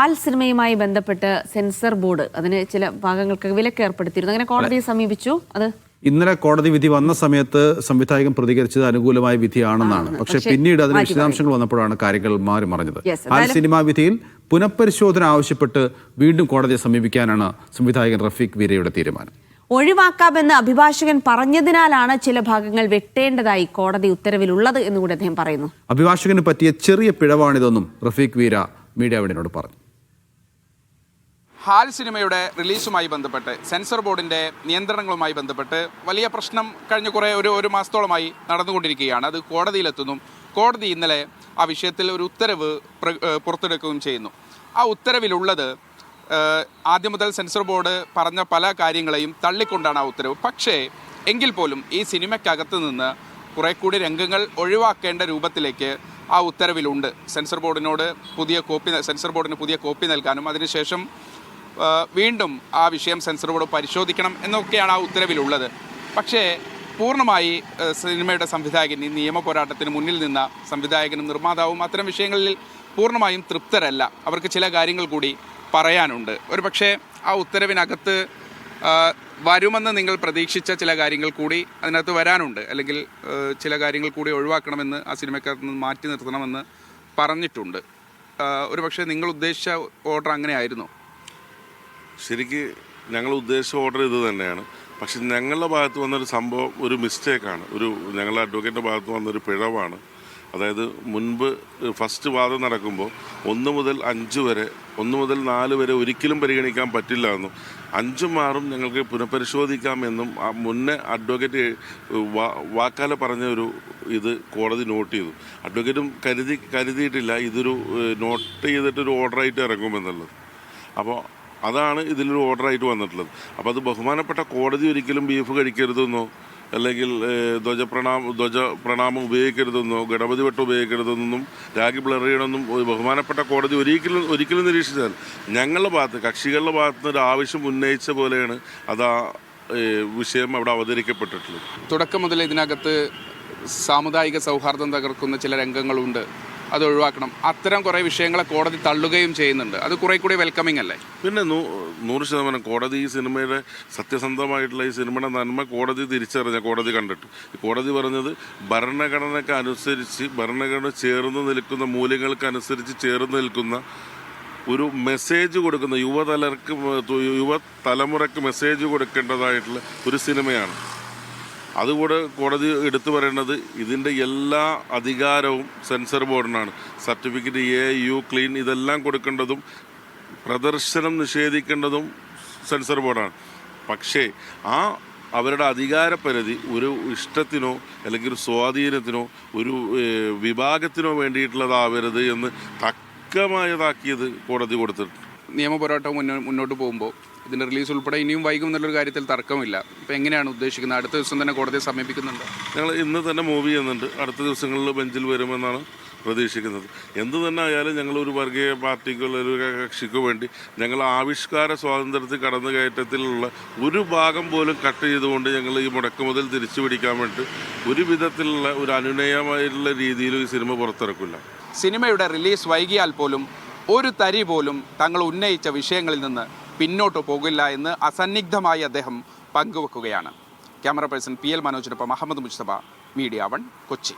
All സിനിമയുമായി ബന്ധപ്പെട്ട് censor board അതിന് ചില ഭാഗങ്ങൾക്ക് വിലക്ക് ഏർപ്പെടുത്തിയിരുന്നു. അങ്ങനെ കോടതിയെ സമീപിച്ചു. അത് ഇന്നലെ കോടതി വിധി വന്ന സമയത്ത് സംവിധായകൻ പ്രതികരിച്ചത് അനുകൂലമായ വിധിയാണെന്നാണ്. പക്ഷേ പിന്നീട് അതിന് വിശദാംശങ്ങൾ വന്നപ്പോഴാണ് കാര്യങ്ങൾ മാറി മറിഞ്ഞത്. ആ ആൽ സിനിമാ വിധിയിൽ പുനഃപരിശോധന ആവശ്യപ്പെട്ട് വീണ്ടും കോടതിയെ സമീപിക്കാനാണ് സംവിധായകൻ റഫീഖ് വീരയുടെ തീരുമാനം. ഒഴിവാക്കാമെന്ന് അഭിഭാഷകൻ പറഞ്ഞതിനാലാണ് ചില ഭാഗങ്ങൾ വെട്ടേണ്ടതായി കോടതി ഉത്തരവിലുള്ളത് എന്നുകൂടി അദ്ദേഹം പറയുന്നു. അഭിഭാഷകന് പറ്റിയ ചെറിയ പിഴവാണിതെന്നും റഫീഖ് വീര മീഡിയ വിടിനോട് പറഞ്ഞു. ഹാൽ സിനിമയുടെ റിലീസുമായി ബന്ധപ്പെട്ട് സെൻസർ ബോർഡിന്റെ നിയന്ത്രണങ്ങളുമായി ബന്ധപ്പെട്ട് വലിയ പ്രശ്നം കഴിഞ്ഞ കുറേ ഒരു ഒരു മാസത്തോളമായി നടന്നുകൊണ്ടിരിക്കുകയാണ്. അത് കോടതിയിലെത്തുന്നു. കോടതി ഇന്നലെ ആ വിഷയത്തിൽ ഒരു ഉത്തരവ് പുറത്തെടുക്കുകയും ചെയ്യുന്നു. ആ ഉത്തരവിലുള്ളത് ആദ്യം മുതൽ സെൻസർ ബോർഡ് പറഞ്ഞ പല കാര്യങ്ങളെയും തള്ളിക്കൊണ്ടാണ് ആ ഉത്തരവ്. പക്ഷേ എങ്കിൽ പോലും ഈ സിനിമയ്ക്കകത്ത് നിന്ന് കുറെ കൂടി രംഗങ്ങൾ ഒഴിവാക്കേണ്ട രൂപത്തിലേക്ക് ആ ഉത്തരവിലുണ്ട്. സെൻസർ ബോർഡിനോട് പുതിയ കോപ്പി സെൻസർ ബോർഡിന് പുതിയ കോപ്പി നൽകാനും അതിനുശേഷം വീണ്ടും ആ വിഷയം സെൻസർ ബോർഡ് പരിശോധിക്കണം എന്നൊക്കെയാണ് ആ ഉത്തരവിലുള്ളത്. പക്ഷേ പൂർണമായി സിനിമയുടെ സംവിധായകൻ ഈ നിയമ പോരാട്ടത്തിന് മുന്നിൽ നിന്ന സംവിധായകനും നിർമ്മാതാവും അത്തരം വിഷയങ്ങളിൽ പൂർണമായും തൃപ്തരല്ല. അവർക്ക് ചില കാര്യങ്ങൾ കൂടി പറയാനുണ്ട്. ഒരു പക്ഷേ ആ ഉത്തരവിനകത്ത് വരുമെന്ന് നിങ്ങൾ പ്രതീക്ഷിച്ച ചില കാര്യങ്ങൾ കൂടി അതിനകത്ത് വരാനുണ്ട്. അല്ലെങ്കിൽ ചില കാര്യങ്ങൾ കൂടി ഒഴിവാക്കണമെന്ന് ആ സിനിമക്കകത്ത് നിന്ന് മാറ്റി നിർത്തണമെന്ന് പറഞ്ഞിട്ടുണ്ട്. ഒരു പക്ഷേ നിങ്ങൾ ഉദ്ദേശിച്ച ഓർഡർ അങ്ങനെ ആയിരുന്നു ശരിക്ക് ഞങ്ങൾ ഉദ്ദേശിച്ച ഓർഡർ ഇത് തന്നെയാണ്. പക്ഷെ ഞങ്ങളുടെ ഭാഗത്ത് വന്നൊരു സംഭവം ഒരു മിസ്റ്റേക്കാണ് ഒരു ഞങ്ങളുടെ അഡ്വക്കേറ്റിന്റെ ഭാഗത്ത് വന്നൊരു പിഴവാണ്. അതായത് മുൻപ് ഫസ്റ്റ് വാദം നടക്കുമ്പോൾ ഒന്ന് മുതൽ അഞ്ച് വരെ ഒന്ന് മുതൽ നാല് വരെ ഒരിക്കലും പരിഗണിക്കാൻ പറ്റില്ല എന്നും അഞ്ചും ആറും ഞങ്ങൾക്ക് പുനഃപരിശോധിക്കാമെന്നും ആ മുന്നേ അഡ്വക്കേറ്റ് വാക്കാല പറഞ്ഞ ഒരു ഇത് കോടതി നോട്ട് ചെയ്തു. അഡ്വക്കേറ്റും കരുതി കരുതിയിട്ടില്ല. ഇതൊരു നോട്ട് ചെയ്തിട്ടൊരു ഓർഡറായിട്ട് ഇറങ്ങുമെന്നുള്ളത്. അപ്പോൾ അതാണ് ഇതിലൊരു ഓർഡറായിട്ട് വന്നിട്ടുള്ളത്. അപ്പോൾ അത് ബഹുമാനപ്പെട്ട കോടതി ഒരിക്കലും ബീഫ് കഴിക്കരുതെന്നോ അല്ലെങ്കിൽ ധ്വജ ധ്വജപ്രണാമ ധ്വജ പ്രണാമം ഉപയോഗിക്കരുതെന്നോ ഗണപതി വട്ടം ഉപയോഗിക്കരുതെന്നും രാഗി പിളറിയണമെന്നും ഒരു ബഹുമാനപ്പെട്ട കോടതി ഒരിക്കലും ഒരിക്കലും നിരീക്ഷിച്ചാൽ ഞങ്ങളുടെ ഭാഗത്ത് കക്ഷികളുടെ ഭാഗത്ത് നിന്ന് ഒരു ആവശ്യം ഉന്നയിച്ച പോലെയാണ് അത് ആ വിഷയം അവിടെ അവതരിക്കപ്പെട്ടിട്ടുള്ളത്. തുടക്കം മുതൽ ഇതിനകത്ത് സാമുദായിക സൗഹാർദ്ദം തകർക്കുന്ന ചില രംഗങ്ങളുണ്ട്. അത് ഒഴിവാക്കണം അത്തരം കുറേ വിഷയങ്ങളെ കോടതി തള്ളുകയും ചെയ്യുന്നുണ്ട്. അത് കുറെ കൂടി വെൽക്കമിങ് അല്ലേ? പിന്നെ നൂറ് ശതമാനം കോടതി ഈ സിനിമയുടെ സത്യസന്ധമായിട്ടുള്ള ഈ സിനിമയുടെ നന്മ കോടതി തിരിച്ചറിഞ്ഞ കോടതി കണ്ടിട്ട്. കോടതി പറഞ്ഞത് ഭരണഘടനയ്ക്ക് അനുസരിച്ച് ഭരണഘടന ചേർന്ന് നിൽക്കുന്ന മൂല്യങ്ങൾക്ക് അനുസരിച്ച് ചേർന്ന് നിൽക്കുന്ന ഒരു മെസ്സേജ് കൊടുക്കുന്ന യുവതലർക്ക് യുവ യുവതലമുറയ്ക്ക് മെസ്സേജ് കൊടുക്കേണ്ടതായിട്ടുള്ള ഒരു സിനിമയാണ്. അതുകൂടെ കോടതി എടുത്തു പറയേണ്ടത് ഇതിന്റെ എല്ലാ അധികാരവും സെൻസർ ബോർഡിനാണ്. സർട്ടിഫിക്കറ്റ് എ യു ക്ലീൻ ഇതെല്ലാം കൊടുക്കേണ്ടതും പ്രദർശനം നിഷേധിക്കേണ്ടതും സെൻസർ ബോർഡാണ്. പക്ഷേ ആ അവരുടെ അധികാരപരിധി ഒരു ഇഷ്ടത്തിനോ അല്ലെങ്കിൽ ഒരു സ്വാധീനത്തിനോ ഒരു വിഭാഗത്തിനോ വേണ്ടിയിട്ടുള്ളതാവരുത് എന്ന് തക്കമായതാക്കിയത് കോടതി കൊടുത്തിട്ടുണ്ട്. നിയമ പോരാട്ടം മുന്നോ മുന്നോട്ട് പോകുമ്പോൾ ഇതിന്റെ റിലീസ് ഉൾപ്പെടെ ഇനിയും വൈകും എന്നുള്ളൊരു കാര്യത്തിൽ തർക്കമില്ല. ഇപ്പം എങ്ങനെയാണ് ഉദ്ദേശിക്കുന്നത്? അടുത്ത ദിവസം തന്നെ കോടതിയെ സമീപിക്കുന്നുണ്ട്? ഞങ്ങൾ ഇന്ന് തന്നെ മൂവ് ചെയ്യുന്നുണ്ട്. അടുത്ത ദിവസങ്ങളിൽ ബെഞ്ചിൽ വരുമെന്നാണ് പ്രതീക്ഷിക്കുന്നത്. എന്ത് തന്നെ ആയാലും ഞങ്ങൾ ഒരു വർഗീയ പാർട്ടിക്കോ ഒരു കക്ഷിക്കോ വേണ്ടി ഞങ്ങൾ ആവിഷ്കാര സ്വാതന്ത്ര്യത്തിൽ കടന്നു കയറ്റത്തിലുള്ള ഒരു ഭാഗം പോലും കട്ട് ചെയ്തുകൊണ്ട് ഞങ്ങൾ ഈ മുടക്കുമുതൽ തിരിച്ചു പിടിക്കാൻ വേണ്ടി ഒരു വിധത്തിലുള്ള ഒരു അനുനയമായിട്ടുള്ള രീതിയിൽ ഈ സിനിമ പുറത്തിറക്കില്ല. സിനിമയുടെ റിലീസ് വൈകിയാൽ പോലും ഒരു തരി പോലും തങ്ങൾ ഉന്നയിച്ച വിഷയങ്ങളിൽ നിന്ന് പിന്നോട്ട് പോകില്ല എന്ന് അസന്നിഗ്ധമായി അദ്ദേഹം പങ്കുവെക്കുകയാണ്. ക്യാമറ പേഴ്സൺ പി എൽ മനോജിനൊപ്പം അഹമ്മദ് മുസ്തഫ മീഡിയ വൺ കൊച്ചി.